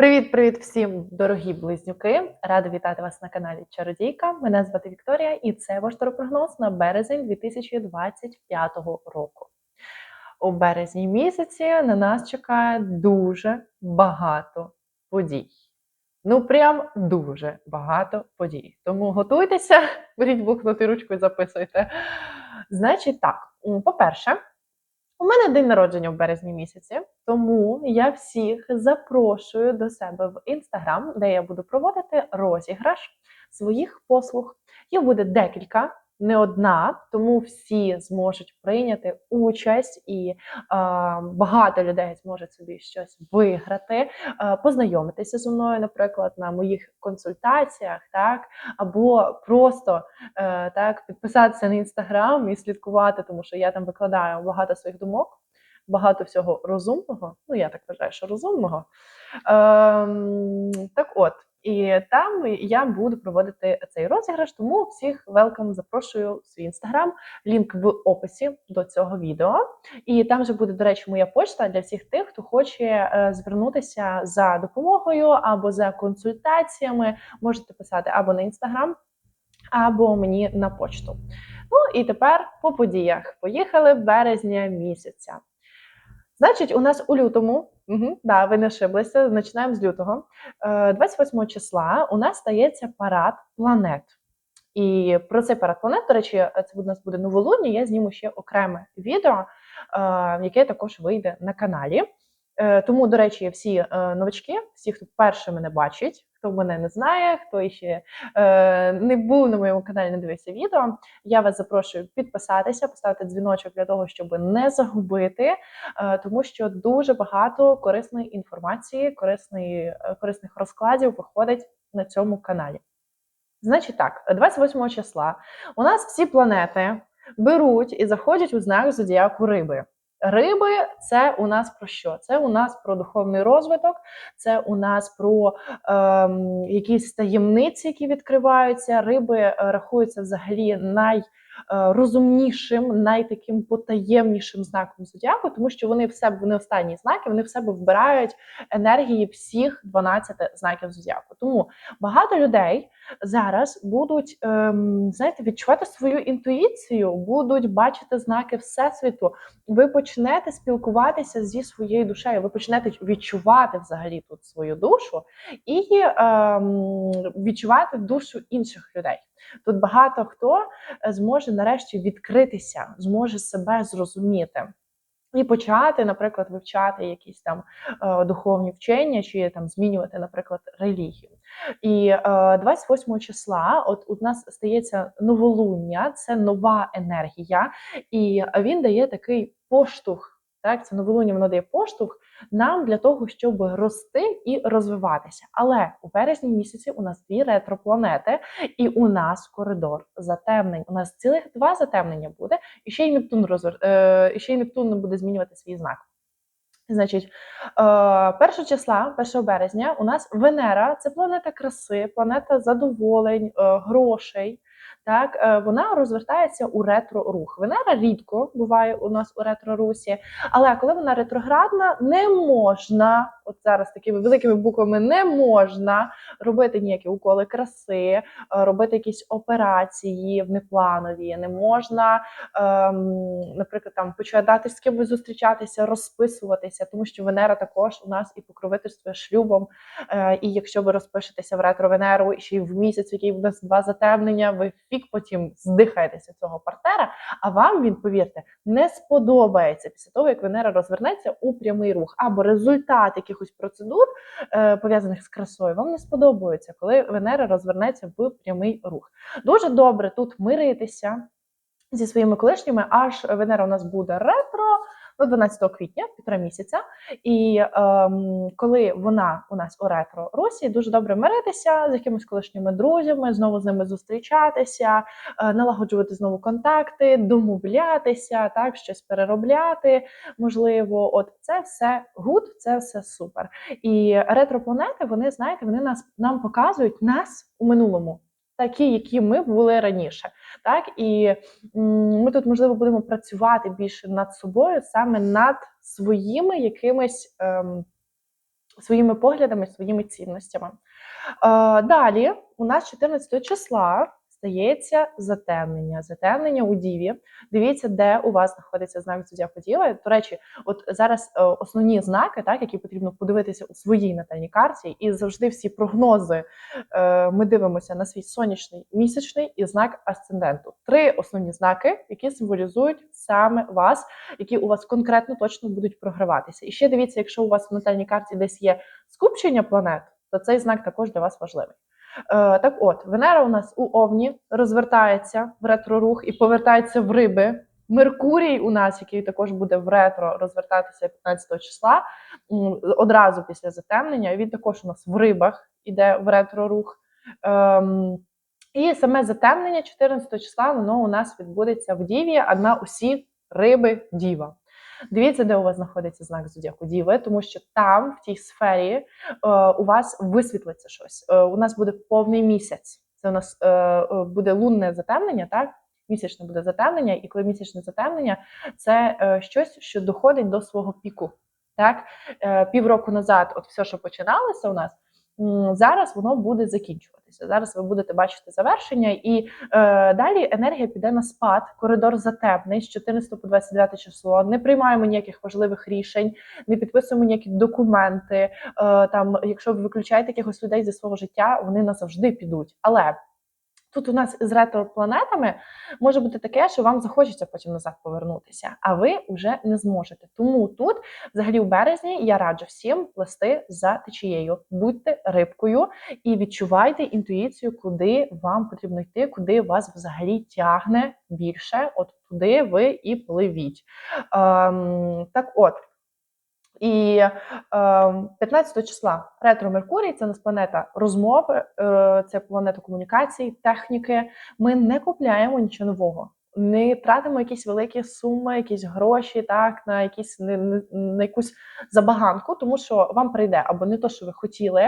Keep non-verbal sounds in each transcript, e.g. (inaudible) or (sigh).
Привіт-привіт всім, дорогі близнюки! Рада вітати вас на каналі Чародійка. Мене звати Вікторія, і це ваш таропрогноз на березень 2025 року. У березні місяці на нас чекає дуже багато подій. Ну, прям дуже багато подій. Тому готуйтеся, (laughs) беріть блокнот ручку і записуйте. Значить, так, по-перше, у мене день народження в березні місяці, тому я всіх запрошую до себе в інстаграм, де я буду проводити розіграш своїх послуг. Їх буде декілька, не одна, тому всі зможуть прийняти участь і е, багато людей зможуть собі щось виграти, е, познайомитися зі мною, наприклад, на моїх консультаціях, так, або просто е, так підписатися на інстаграм і слідкувати, тому що я там викладаю багато своїх думок, багато всього розумного. Ну, я так вважаю, що розумного. Ем, так от. І там я буду проводити цей розіграш, тому всіх велкам запрошую в свій інстаграм. Лінк в описі до цього відео. І там же буде, до речі, моя почта для всіх тих, хто хоче е, звернутися за допомогою або за консультаціями. Можете писати або на інстаграм, або мені на почту. Ну і тепер по подіях. Поїхали березня місяця. Значить, у нас у лютому, угу, да, ви не ошиблися, починаємо з лютого. Е, 28 числа у нас стається парад планет. І про цей парад планет, до речі, це у нас буде новолуння. Я зніму ще окреме відео, е, яке також вийде на каналі. Е, Тому, до речі, всі е, новачки, всі, хто перше мене бачить, хто мене не знає, хто ще е, не був на моєму каналі, не дивився відео. Я вас запрошую підписатися, поставити дзвіночок для того, щоб не загубити, е, тому що дуже багато корисної інформації, корисної, е, корисних розкладів виходить на цьому каналі. Значить так, 28 числа у нас всі планети беруть і заходять у знак зодіаку риби. Риби це у нас про що? Це у нас про духовний розвиток, це у нас про ем, якісь таємниці, які відкриваються. Риби е, рахуються взагалі найрозумнішим, найтаким потаємнішим знаком зодіаку, тому що вони в себе вони останні знаки, вони в себе вбирають енергії всіх 12 знаків зодіаку. Тому багато людей зараз будуть ем, знаєте, відчувати свою інтуїцію, будуть бачити знаки всесвіту. Ви почнете спілкуватися зі своєю душею, ви почнете відчувати взагалі тут свою душу і ем, відчувати душу інших людей. Тут багато хто зможе нарешті відкритися, зможе себе зрозуміти. І почати, наприклад, вивчати якісь там е, духовні вчення, чи там змінювати, наприклад, релігію. І е, 28 числа, от у нас стається новолуння, це нова енергія, і він дає такий поштовх. Так, це новолуння воно дає поштовх нам для того, щоб рости і розвиватися. Але у березні місяці у нас дві ретропланети, і у нас коридор затемнень. У нас цілих два затемнення буде, і ще й Нептун розвер... е, і ще й Нептун буде змінювати свій знак. Значить, е, 1 числа, 1 березня, у нас Венера це планета краси, планета задоволень, е, грошей. Так, е, вона розвертається у ретро-рух. Венера рідко буває у нас у ретро-русі, але коли вона ретроградна, не можна, от зараз такими великими буквами не можна робити ніякі уколи краси, е, робити якісь операції внепланові, не можна, ем, наприклад, там почати з кимось зустрічатися, розписуватися, тому що Венера також у нас і покровительствує шлюбом. Е, І якщо ви розпишетеся в ретро-Венеру ще й в місяць, в який у нас два затемнення, ви фік потім здихаєтеся цього партнера, а вам він, повірте, не сподобається після того, як Венера розвернеться у прямий рух, або результат якихось процедур, е, пов'язаних з красою, вам не сподобається, коли Венера розвернеться в прямий рух. Дуже добре тут миритися зі своїми колишніми, аж Венера у нас буде ретро. До 12 квітня, півтора місяця, і ем, коли вона у нас у ретро Русі, дуже добре миритися з якимись колишніми друзями, знову з ними зустрічатися, е, налагоджувати знову контакти, домовлятися, так щось переробляти. Можливо, от це все гуд, це все супер. І ретропланети, вони знаєте, вони нас нам показують нас у минулому. Такі, які ми були раніше, так і ми тут можливо будемо працювати більше над собою, саме над своїми якимись ем, своїми поглядами, своїми цінностями. Е, Далі у нас 14 числа стається затемнення. Затемнення у Діві. Dивіться, де у вас знаходиться знак зодіаку Діви. До речі, от зараз е, основні знаки, так, які потрібно подивитися у своїй натальній карті, і завжди всі прогнози е, ми дивимося на свій сонячний місячний і знак асценденту. Три основні знаки, які символізують саме вас, які у вас конкретно точно будуть програватися. І ще дивіться, якщо у вас в натальній карті десь є скупчення планет, то цей знак також для вас важливий. Е, так от, Венера у нас у Овні розвертається в ретро-рух і повертається в риби. Меркурій у нас, який також буде в ретро розвертатися 15 числа, одразу після затемнення. Він також у нас в рибах іде в ретро-рух. Ем, і саме затемнення 14 числа воно у нас відбудеться в Діві, а на усі риби Діва. Дивіться, де у вас знаходиться знак зодіаку Діви, тому що там, в тій сфері, е, у вас висвітлиться щось. Е, у нас буде повний місяць. Це у нас е, буде лунне затемнення, так? Місячне буде затемнення, і коли місячне затемнення, це щось, що доходить до свого піку. Так, півроку назад, от все, що починалося у нас, зараз воно буде закінчуватися. Зараз ви будете бачити завершення, і е, далі енергія піде на спад. Коридор затемний з 14 по 29 число. Не приймаємо ніяких важливих рішень, не підписуємо ніякі документи. Е, там, якщо ви виключаєте якихось людей зі свого життя, вони назавжди підуть. Але Тут у нас з ретропланетами може бути таке, що вам захочеться потім назад повернутися, а ви вже не зможете. Тому тут, взагалі, в березні я раджу всім плести за течією. Будьте рибкою і відчувайте інтуїцію, куди вам потрібно йти, куди вас взагалі тягне більше. От туди ви і пливіть. Ем, так от. І е, 15 числа ретро Меркурій це нас планета розмови, е, це планета комунікацій, техніки. Ми не купляємо нічого нового. Не тратимо якісь великі суми, якісь гроші, так на якісь не, не- на якусь забаганку, тому що вам прийде або не то, що ви хотіли,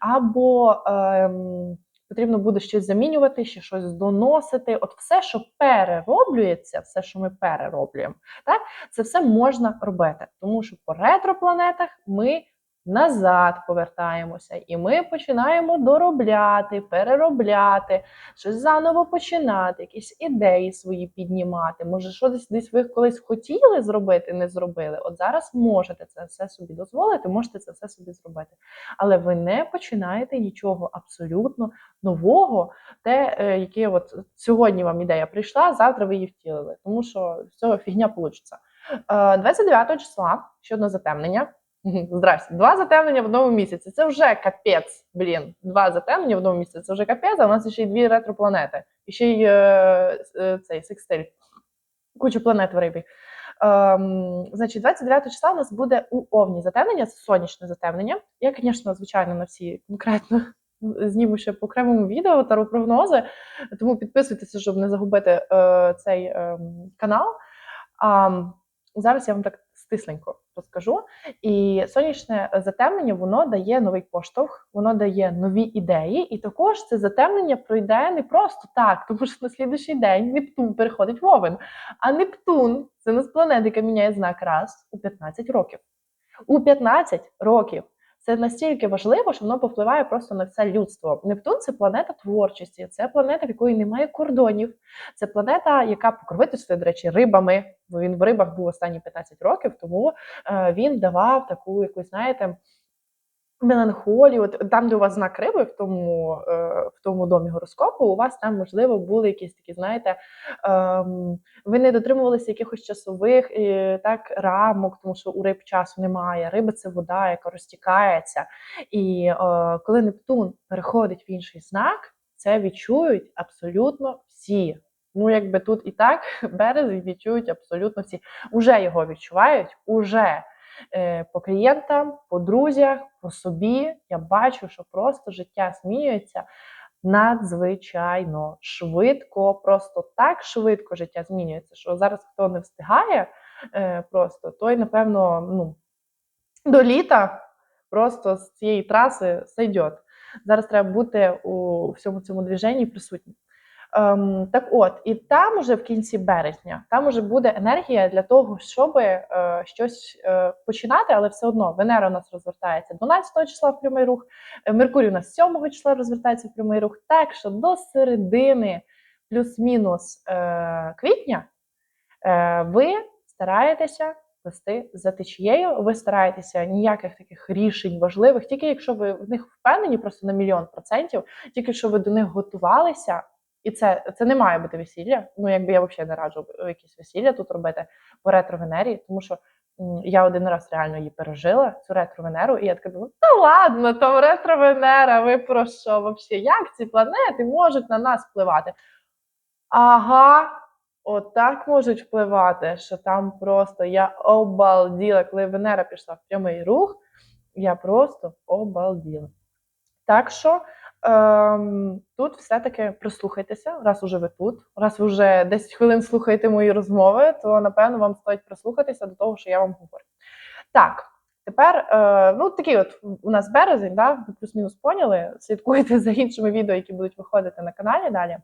або ем, потрібно буде щось замінювати, ще щось доносити. От все, що перероблюється, все, що ми перероблюємо, так це все можна робити, тому що по ретропланетах ми назад повертаємося, і ми починаємо доробляти, переробляти, щось заново починати, якісь ідеї свої піднімати. Може, що десь десь ви колись хотіли зробити, не зробили. От зараз можете це все собі дозволити, можете це все собі зробити. Але ви не починаєте нічого абсолютно нового, те, е, яке от сьогодні вам ідея прийшла, завтра ви її втілили, тому що з цього фігня вийде. 29 числа ще одне затемнення. Здрасте. Два затемнення в одному місяці. Це вже капець. Блін, два затемнення в одному місяці. Це вже капець, а у нас ще й дві ретропланети. І ще й е, е, цей секстиль. Куча планет в рибі. Ем, значить, 29 числа у нас буде у Овні затемнення, це сонячне затемнення. Я, звісно, звичайно, на всі конкретно зніму ще по окремому відео таро прогнози, тому підписуйтеся, щоб не загубити е, цей ем, канал. А зараз я вам так стисленько розкажу. І сонячне затемнення воно дає новий поштовх, воно дає нові ідеї, і також це затемнення пройде не просто так, тому що на слідуючий день Нептун переходить в Овен. А Нептун це у нас планета, яка міняє знак раз у 15 років. У 15 років. Це настільки важливо, що воно повпливає просто на все людство. Нептун це планета творчості, це планета, в якої немає кордонів. Це планета, яка покровительствує, до речі, рибами. Бо він в рибах був останні 15 років, тому е, він давав таку якусь, знаєте, меланхолію. От там, де у вас знак риби, в тому, е, в тому домі гороскопу, у вас там, можливо, були якісь такі, знаєте, ем, ви не дотримувалися якихось часових е, так, рамок, тому що у риб часу немає. Риба це вода, яка розтікається. І е, коли Нептун переходить в інший знак, це відчують абсолютно всі. Ну, якби тут і так (laughs) березень відчують абсолютно всі. Уже його відчувають, уже по клієнтам, по друзях, по собі. Я бачу, що просто життя змінюється надзвичайно швидко, просто так швидко життя змінюється, що зараз хто не встигає е, просто, той, напевно, ну, до літа просто з цієї траси сойдет. Зараз треба бути у всьому цьому движенні присутнім. Ем, так от, і там уже в кінці березня, там уже буде енергія для того, щоб е, щось е, починати, але все одно Венера у нас розвертається 12 числа в прямий рух, е, Меркурій у нас 7 числа розвертається в прямий рух. Так що до середини плюс-мінус е, квітня е, ви стараєтеся вести за течією, ви стараєтеся ніяких таких рішень важливих, тільки якщо ви в них впевнені просто на мільйон процентів, тільки якщо ви до них готувалися. І це це не має бути весілля. Ну, якби я взагалі не раджу якісь весілля тут робити по ретро-венері, тому що я один раз реально її пережила, цю ретро-венеру, і я така думаю, та ладно, там ретро-венера, ви про що взагалі? Як ці планети можуть на нас впливати? Ага, отак можуть впливати, що там просто я обалділа, коли Венера пішла в прямий рух, я просто обалділа. Так що. Ем, Тут все-таки прислухайтеся, раз уже ви тут, раз ви вже 10 хвилин слухаєте мої розмови, то напевно вам стоїть прислухатися до того, що я вам говорю. Так, тепер, е, ну такий от у нас березень, да, плюс-мінус поняли. Слідкуйте за іншими відео, які будуть виходити на каналі далі.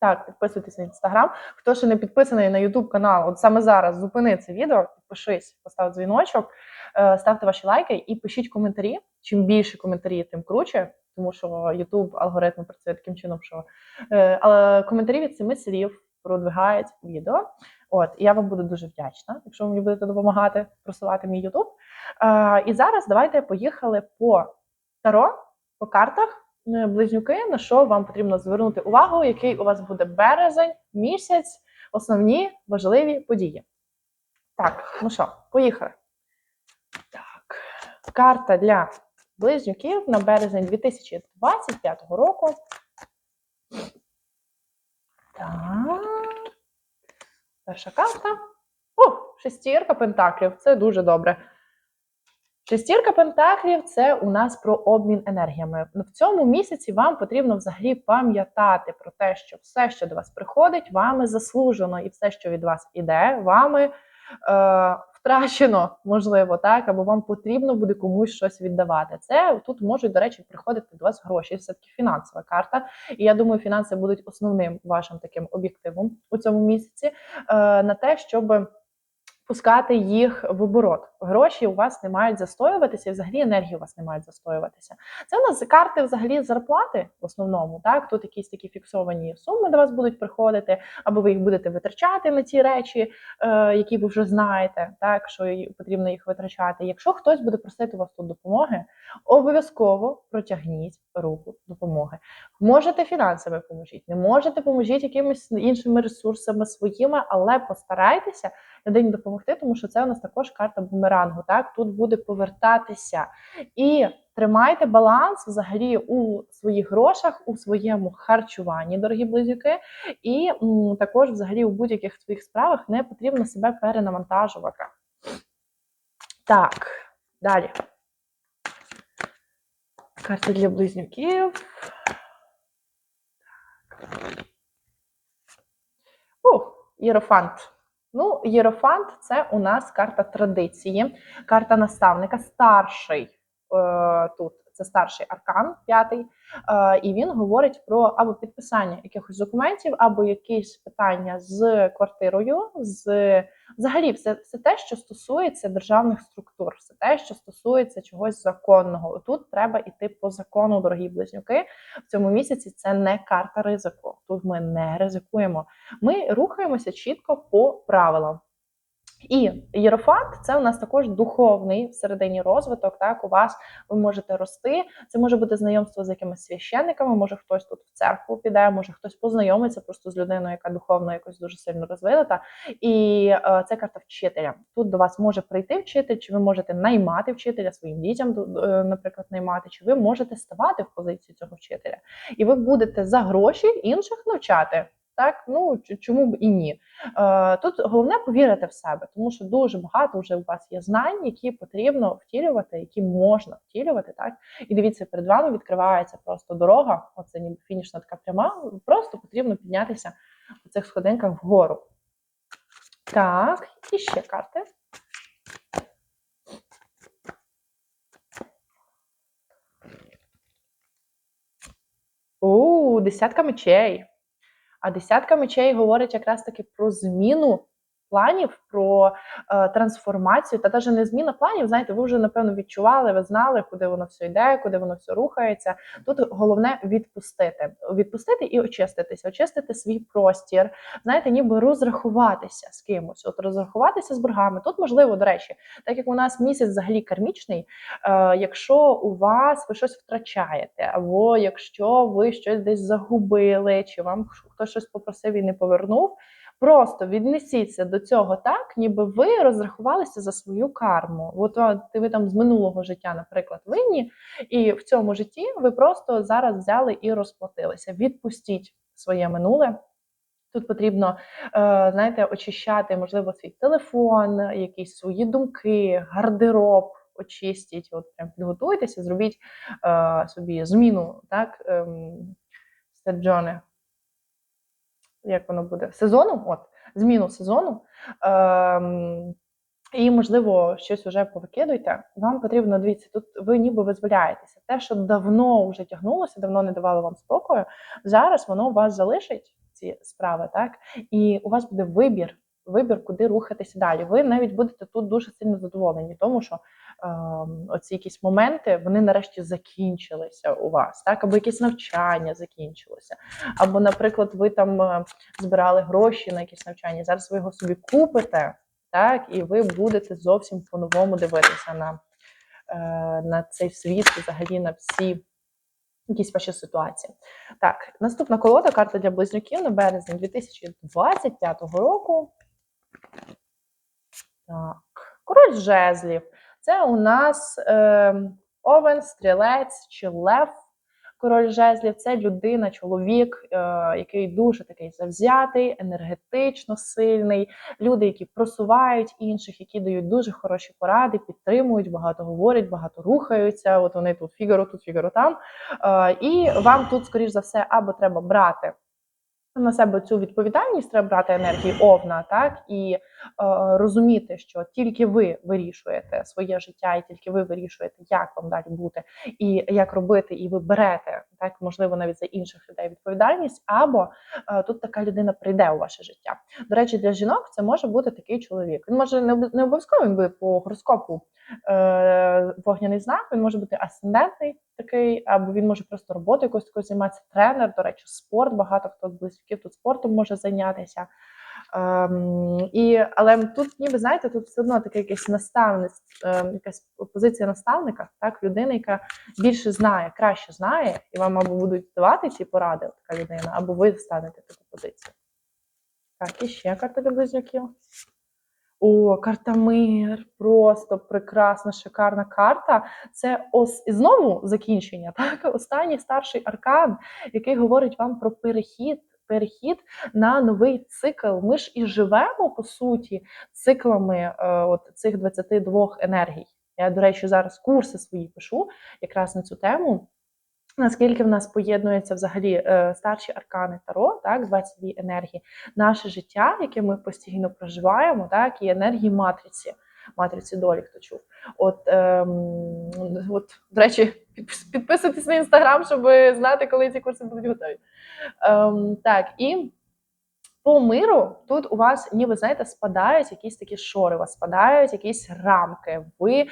Так, підписуйтесь на інстаграм. Хто ще не підписаний на Ютуб канал, от саме зараз зупини це відео, підпишись, постав дзвіночок, е, ставте ваші лайки і пишіть коментарі. Чим більше коментарів, тим круче тому що YouTube алгоритм працює таким чином, що е, але коментарі від семи слів продвигають відео. От, і я вам буду дуже вдячна, якщо ви мені будете допомагати просувати мій YouTube. І зараз давайте поїхали по таро, по картах е, близнюки, на що вам потрібно звернути увагу, який у вас буде березень, місяць, основні важливі події. Так, ну що, поїхали. Так, карта для близнюків на березень 2025 року. Так. Перша карта. О, шестірка пентаклів. Це дуже добре. Шестірка пентаклів це у нас про обмін енергіями. В цьому місяці вам потрібно взагалі пам'ятати про те, що все, що до вас приходить, вами заслужено, і все, що від вас іде, вами втрачено, можливо, так, або вам потрібно буде комусь щось віддавати. Це тут можуть, до речі, приходити до вас гроші. Це таки фінансова карта. І я думаю, фінанси будуть основним вашим таким об'єктивом у цьому місяці е, на те, щоб пускати їх в оборот. Гроші у вас не мають застоюватися, і взагалі енергії у вас не мають застоюватися. Це у нас карти взагалі зарплати в основному. Так, тут якісь такі фіксовані суми до вас будуть приходити, або ви їх будете витрачати на ті речі, е, які ви вже знаєте, так що потрібно їх витрачати. Якщо хтось буде просити у вас тут допомоги, обов'язково протягніть руку допомоги. Можете фінансами поможіть, не можете поможіть якимись іншими ресурсами своїми, але постарайтеся людині допомогти, тому що це у нас також карта бумерангу. Так, тут буде повертатися. І тримайте баланс взагалі у своїх грошах, у своєму харчуванні, дорогі близьки, і м, також, взагалі, у будь-яких своїх справах не потрібно себе перенавантажувати. Так, далі. Карта для близнюків. Ух, Єрофант. Ну, Єрофант це у нас карта традиції, карта наставника, старший е, тут. Це старший аркан, п'ятий, е, і він говорить про або підписання якихось документів, або якісь питання з квартирою, з взагалі, все все те, що стосується державних структур, все те, що стосується чогось законного. Тут треба йти по закону, дорогі близнюки. В цьому місяці це не карта ризику. Тут ми не ризикуємо. Ми рухаємося чітко по правилам. І єрофант це у нас також духовний всередині розвиток. Так, у вас ви можете рости. Це може бути знайомство з якимись священниками, може хтось тут в церкву піде, може хтось познайомиться просто з людиною, яка духовно якось дуже сильно розвинута. І е, це карта вчителя. Тут до вас може прийти вчитель, чи ви можете наймати вчителя своїм дітям, е, наприклад, наймати, чи ви можете ставати в позицію цього вчителя, і ви будете за гроші інших навчати. Так, ну чому б і ні? Е, Тут головне повірити в себе, тому що дуже багато вже у вас є знань, які потрібно втілювати, які можна втілювати. Так, і дивіться, перед вами відкривається просто дорога. Оце ніби фінішна така пряма. Просто потрібно піднятися по цих сходинках вгору. Так, і ще карти. У, десятка мечей. А десятка мечей говорить якраз таки про зміну планів, про е, трансформацію, та навіть не зміна планів. Знаєте, ви вже напевно відчували, ви знали, куди воно все йде, куди воно все рухається. Тут головне відпустити, відпустити і очиститися, очистити свій простір. Знаєте, ніби розрахуватися з кимось, от розрахуватися з боргами. Тут можливо, до речі, так як у нас місяць взагалі кармічний, е, якщо у вас ви щось втрачаєте, або якщо ви щось десь загубили, чи вам хтось щось попросив і не повернув. Просто віднесіться до цього так, ніби ви розрахувалися за свою карму. От ви там з минулого життя, наприклад, винні, і в цьому житті ви просто зараз взяли і розплатилися. Відпустіть своє минуле. Тут потрібно, е, знаєте, очищати, можливо, свій телефон, якісь свої думки, гардероб. Очистіть, от прям підготуйтеся, зробіть е, собі зміну, так, ем, Джоне, як воно буде, сезону, от, зміну сезону. Ем, і, можливо, щось вже повикидуйте. Вам потрібно, дивіться, тут ви ніби визволяєтеся. Те, що давно вже тягнулося, давно не давало вам спокою, зараз воно вас залишить ці справи, так? І у вас буде вибір, вибір, куди рухатися далі. Ви навіть будете тут дуже сильно задоволені, тому що е, оці якісь моменти вони нарешті закінчилися у вас, так або якесь навчання закінчилося, або, наприклад, ви там е, збирали гроші на якесь навчання. Зараз ви його собі купите, так, і ви будете зовсім по-новому дивитися на, е, на цей світ, взагалі на всі. Якісь ваші ситуації. Так, наступна колода карта для близнюків на березень 2025 року. Так, король жезлів. Це у нас е, овен, стрілець чи лев. Король жезлів це людина, чоловік, е, який дуже такий завзятий, енергетично сильний. Люди, які просувають інших, які дають дуже хороші поради, підтримують, багато говорять, багато рухаються. От вони тут фігаро, тут фігаро там. Е, і вам тут, скоріш за все, або треба брати на себе цю відповідальність треба брати енергії овна, так і е, розуміти, що тільки ви вирішуєте своє життя, і тільки ви вирішуєте, як вам далі бути, і як робити, і ви берете так, можливо, навіть за інших людей відповідальність, або е, тут така людина прийде у ваше життя. До речі, для жінок це може бути такий чоловік. Він може не обов'язково би по гороскопу е, вогняний знак, він може бути асцендентний такий, або він може просто роботу якось такою займатися. Тренер, до речі, спорт. Багато хто з близьких тут спортом може зайнятися. Ем, і, Але тут, ніби знаєте, тут все одно таке якесь наставництво, ем, якась позиція наставника, так, людина, яка більше знає, краще знає, і вам або будуть давати ці поради, така людина, або ви станете таку позицію. Так, і ще карта для близнюків. О, карта мир, просто прекрасна, шикарна карта. Це ос і знову закінчення. (laughs) Так, останній старший аркан, який говорить вам про перехід. Перехід на новий цикл. Ми ж і живемо по суті циклами е, от цих 22 енергій. Я, до речі, зараз курси свої пишу якраз на цю тему. Наскільки в нас поєднується взагалі е, старші аркани Таро, так, 22 енергії, наше життя, яке ми постійно проживаємо, так, і енергії матриці, матриці долі, хто чув. От, ем, от до речі, підписуйтесь на інстаграм, щоб знати, коли ці курси будуть готові. Ем, Так, і по миру тут у вас, ніби знаєте, спадають якісь такі шори, у вас спадають якісь рамки, ви е,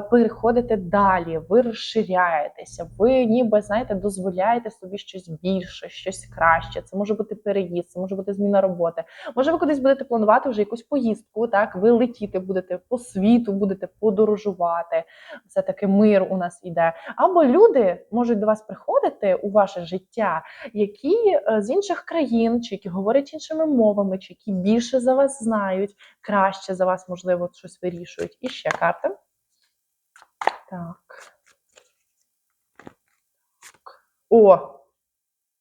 переходите далі, ви розширяєтеся, ви ніби знаєте, дозволяєте собі щось більше, щось краще. Це може бути переїзд, це може бути зміна роботи. Може, ви кудись будете планувати вже якусь поїздку. Так, ви летіти будете по світу, будете подорожувати. Це таки мир у нас іде. Або люди можуть до вас приходити у ваше життя, які е, з інших країн, чи які говорять іншими іншими мовами, чи які більше за вас знають, краще за вас, можливо, щось вирішують. І ще карта. Так. О!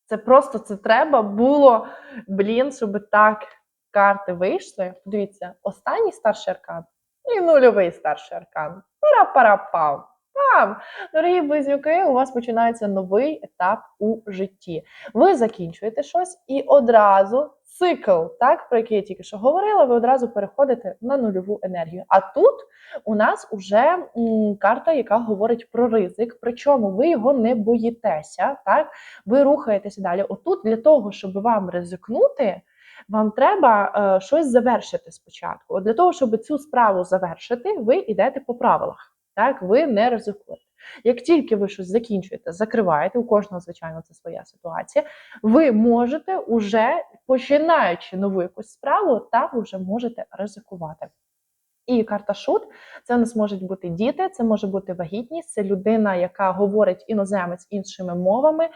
Це просто це треба було, блін, щоб так карти вийшли. Дивіться, останній старший аркан і нульовий старший аркан. Пара-пара-пам. Бам! Дорогі близнюки, у вас починається новий етап у житті. Ви закінчуєте щось і одразу цикл, так, про який я тільки що говорила, ви одразу переходите на нульову енергію. А тут у нас уже карта, яка говорить про ризик, причому ви його не боїтеся, так? Ви рухаєтеся далі. Отут для того, щоб вам ризикнути. Вам треба е, щось завершити спочатку. От Для того, щоб цю справу завершити, ви йдете по правилах. Так, ви не ризикуєте. Як тільки ви щось закінчуєте, закриваєте, у кожного, звичайно, це своя ситуація, ви можете уже, починаючи нову якусь справу, там вже можете ризикувати. І карта шут це у нас можуть бути діти, це може бути вагітність, це людина, яка говорить іноземець іншими мовами. Е,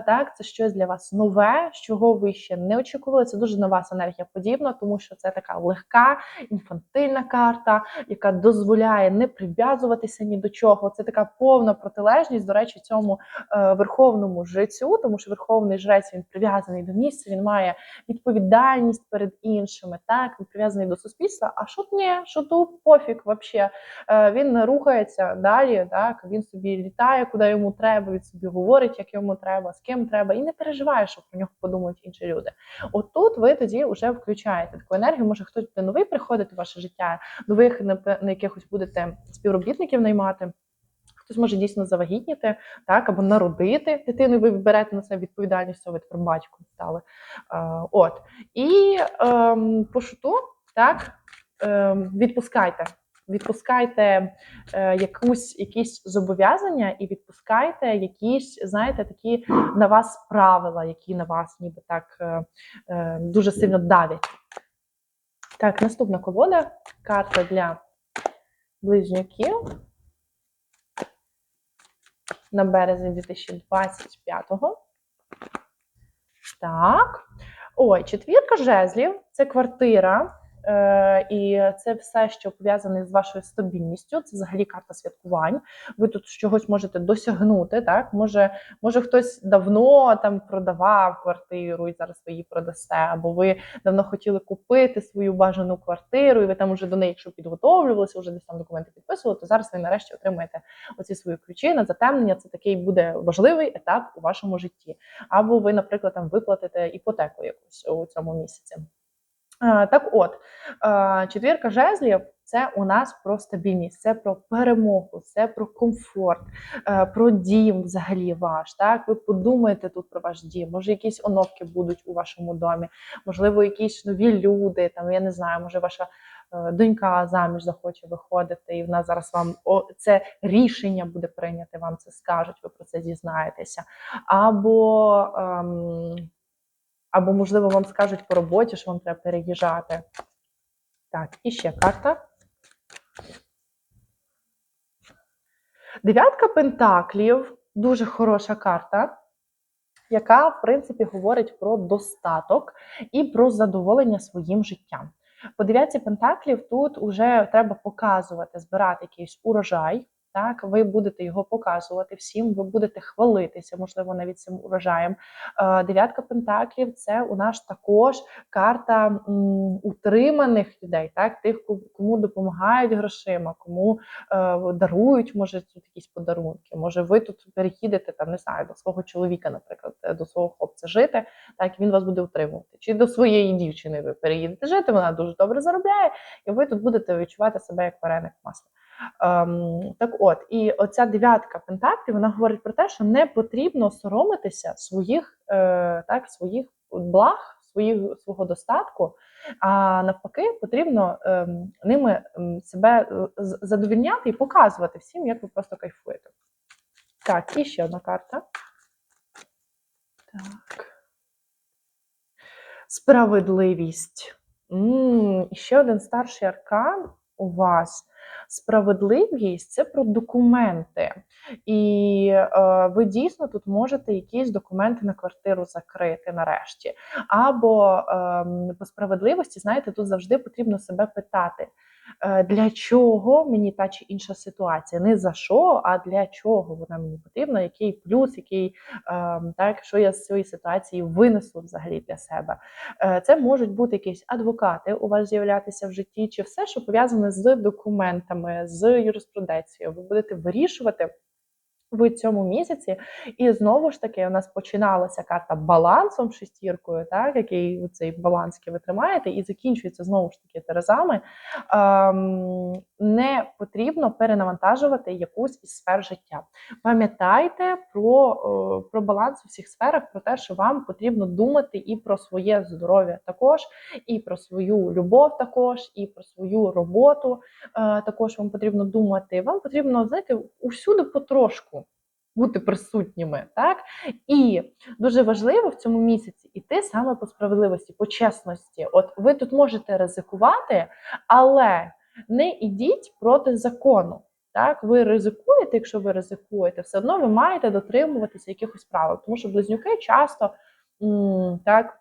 так, це щось для вас нове, чого ви ще не очікували. Це дуже на вас енергія подібна, тому що це така легка, інфантильна карта, яка дозволяє не прив'язуватися ні до чого. Це така повна протилежність, до речі, цьому е, верховному жрецю, тому що верховний жрець він прив'язаний до місця, він має відповідальність перед іншими. Так, він прив'язаний до суспільства. А шут ні, шуту пофіг вообще. Е, Він рухається далі. Так він собі літає, куди йому треба. Він собі говорить, як йому треба, з ким треба, і не переживає, що про нього подумають інші люди. Отут ви тоді вже включаєте таку енергію. Може хтось буде новий приходити в ваше життя, нових на, якихось будете співробітників наймати. Хтось може дійсно завагітніти, так, або народити дитину, ви берете на себе відповідальність, що ви тепер батьком стали. Е, от. І ем, по шуту, так, відпускайте. Відпускайте е, якусь, якісь зобов'язання і відпускайте якісь, знаєте, такі на вас правила, які на вас ніби так е, е, дуже сильно давлять. Так, наступна колода. Карта для близнюків на березень 2025-го. Так. Ой, четвірка жезлів це квартира. Е, і це все, що пов'язане з вашою стабільністю. Це взагалі карта святкувань. Ви тут чогось можете досягнути. Так, може, може хтось давно там продавав квартиру і зараз ви її продасте, або ви давно хотіли купити свою бажану квартиру, і ви там вже до неї, якщо підготовлювалися, вже десь там документи підписували, то зараз ви нарешті отримаєте оці свої ключі на затемнення. Це такий буде важливий етап у вашому житті. Або ви, наприклад, там виплатите іпотеку якусь у цьому місяці. Так от, четвірка жезлів це у нас про стабільність, це про перемогу, це про комфорт, про дім взагалі ваш. Так, ви подумаєте тут про ваш дім, може, якісь оновки будуть у вашому домі, можливо, якісь нові люди. Там я не знаю, може ваша е, донька заміж захоче виходити, і вона зараз вам о, це рішення буде прийняти. Вам це скажуть, ви про це дізнаєтеся. Або ем, або, можливо, вам скажуть по роботі, що вам треба переїжджати. Так, і ще карта. Дев'ятка пентаклів дуже хороша карта, яка, в принципі, говорить про достаток і про задоволення своїм життям. По дев'ятці пентаклів тут вже треба показувати, збирати якийсь урожай. Так, ви будете його показувати всім, ви будете хвалитися, можливо, навіть цим урожаєм. Е, дев'ятка пентаклів це у нас також карта утриманих людей, так, тих, кому допомагають грошима, кому е, дарують, може, тут якісь подарунки. Може, ви тут переїдете там, не знаю, до свого чоловіка, наприклад, е, до свого хлопця жити, так він вас буде утримувати. Чи до своєї дівчини ви переїдете жити, вона дуже добре заробляє, і ви тут будете відчувати себе як вареник масла. Ем, Так от, і оця дев'ятка пентаклів вона говорить про те, що не потрібно соромитися своїх е, так, своїх благ, своїх, свого достатку, а навпаки, потрібно е, ними ем, себе е, задовільняти і показувати всім, як ви просто кайфуєте. Так, і ще одна карта. Так. Справедливість. М -м, ще один старший аркан у вас. Справедливість це про документи, і е, ви дійсно тут можете якісь документи на квартиру закрити нарешті. Або е, по справедливості, знаєте, тут завжди потрібно себе питати. е, для чого мені та чи інша ситуація. Не за що, а для чого вона мені потрібна, який плюс, який ем, так, що я з цієї ситуації винесу взагалі для себе. Е, Це можуть бути якісь адвокати у вас з'являтися в житті, чи все, що пов'язане з документами, з юриспруденцією. Ви будете вирішувати в цьому місяці. І знову ж таки, у нас починалася карта балансом шестіркою, так, який цей баланс ви тримаєте, і закінчується знову ж таки терезами. Ем, не потрібно перенавантажувати якусь із сфер життя. Пам'ятайте про, е, про баланс у всіх сферах, про те, що вам потрібно думати і про своє здоров'я також, і про свою любов також, і про свою роботу. Е, також вам потрібно думати. Вам потрібно, знаєте, усюди потрошку бути присутніми, так? І дуже важливо в цьому місяці іти саме по справедливості, по чесності. От ви тут можете ризикувати, але не ідіть проти закону. Так, ви ризикуєте, якщо ви ризикуєте, все одно ви маєте дотримуватися якихось правил, тому що близнюки часто так,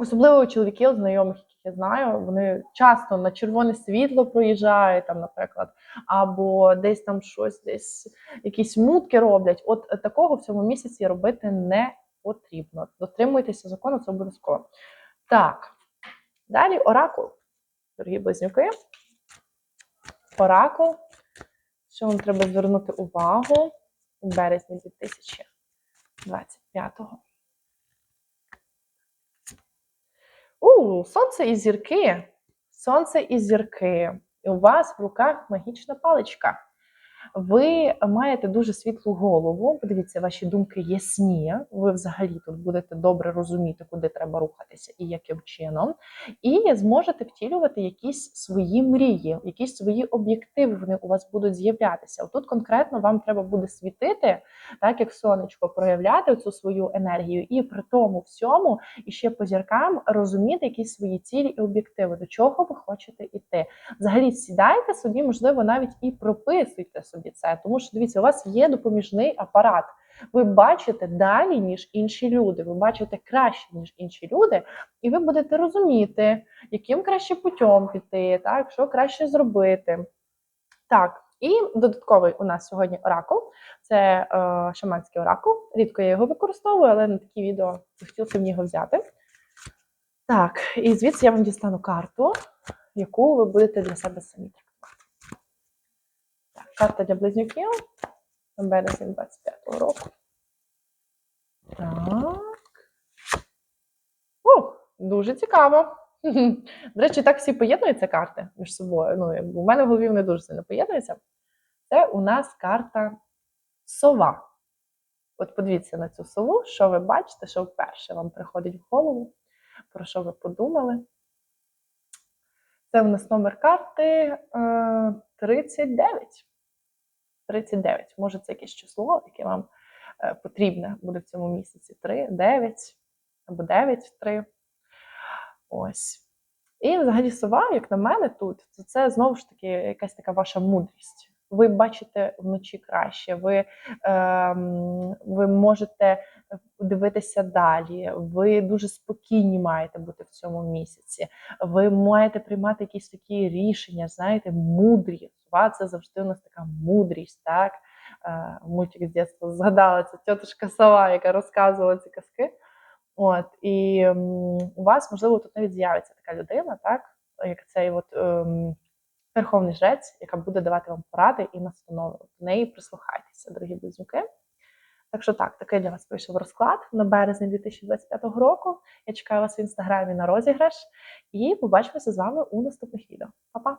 особливо чоловіків, знайомих, яких я знаю, вони часто на червоне світло проїжджають, там, наприклад, або десь там щось, десь якісь мутки роблять. От такого в цьому місяці робити не потрібно. Дотримуйтеся закону, це обов'язково. Так, далі оракул. Дорогі близнюки. Оракул. Що вам треба звернути увагу у березні 2025-го? У, сонце і зірки. Сонце і зірки. І у вас в руках магічна паличка. Ви маєте дуже світлу голову. Подивіться, ваші думки ясні. Ви взагалі тут будете добре розуміти, куди треба рухатися і яким чином. І зможете втілювати якісь свої мрії, якісь свої об'єктиви. Вони у вас будуть з'являтися. Тут конкретно вам треба буде світити, так як сонечко, проявляти цю свою енергію, і при тому всьому і ще по зіркам розуміти якісь свої цілі і об'єктиви, до чого ви хочете йти. Взагалі сідайте собі, можливо, навіть і прописуйте собі це, тому що дивіться, у вас є допоміжний апарат. Ви бачите далі, ніж інші люди. Ви бачите краще, ніж інші люди, і ви будете розуміти, яким краще путем піти, так, що краще зробити. Так, і додатковий у нас сьогодні оракул. Це е, шаманський оракул. Рідко я його використовую, але на такі відео хотілося в нього взяти. Так, і звідси я вам дістану карту, яку ви будете для себе самі. Карта для близнюків березень 25-го року. Так. Ух, дуже цікаво. (laughs) До речі, так всі поєднуються карти між собою. Ну, у мене в голові вони дуже сильно поєднуються. Це у нас карта сова. От подивіться на цю сову, що ви бачите, що вперше вам приходить в голову, про що ви подумали. Це у нас номер карти е, 39. 39. Може, це якесь число, яке вам е, потрібне буде в цьому місяці. 3, 9 або 9, 3. Ось. І взагалі сова, як на мене, тут, то це знову ж таки якась така ваша мудрість. Ви бачите вночі краще, ви, е, ви можете дивитися далі, ви дуже спокійні маєте бути в цьому місяці. Ви маєте приймати якісь такі рішення, знаєте, мудрі. Це завжди у нас така мудрість, так? Е, мультик з дитинства згадала це тітушка сова, яка розказувала ці казки. От, і у вас, можливо, тут навіть з'явиться така людина, так, як цей от, ем, верховний жрець, яка буде давати вам поради і настанови. До неї прислухайтеся, дорогі близнюки. Так що так, такий для вас вийшов розклад на березень 2025 року. Я чекаю вас в інстаграмі на розіграш і побачимося з вами у наступних відео. Па-па!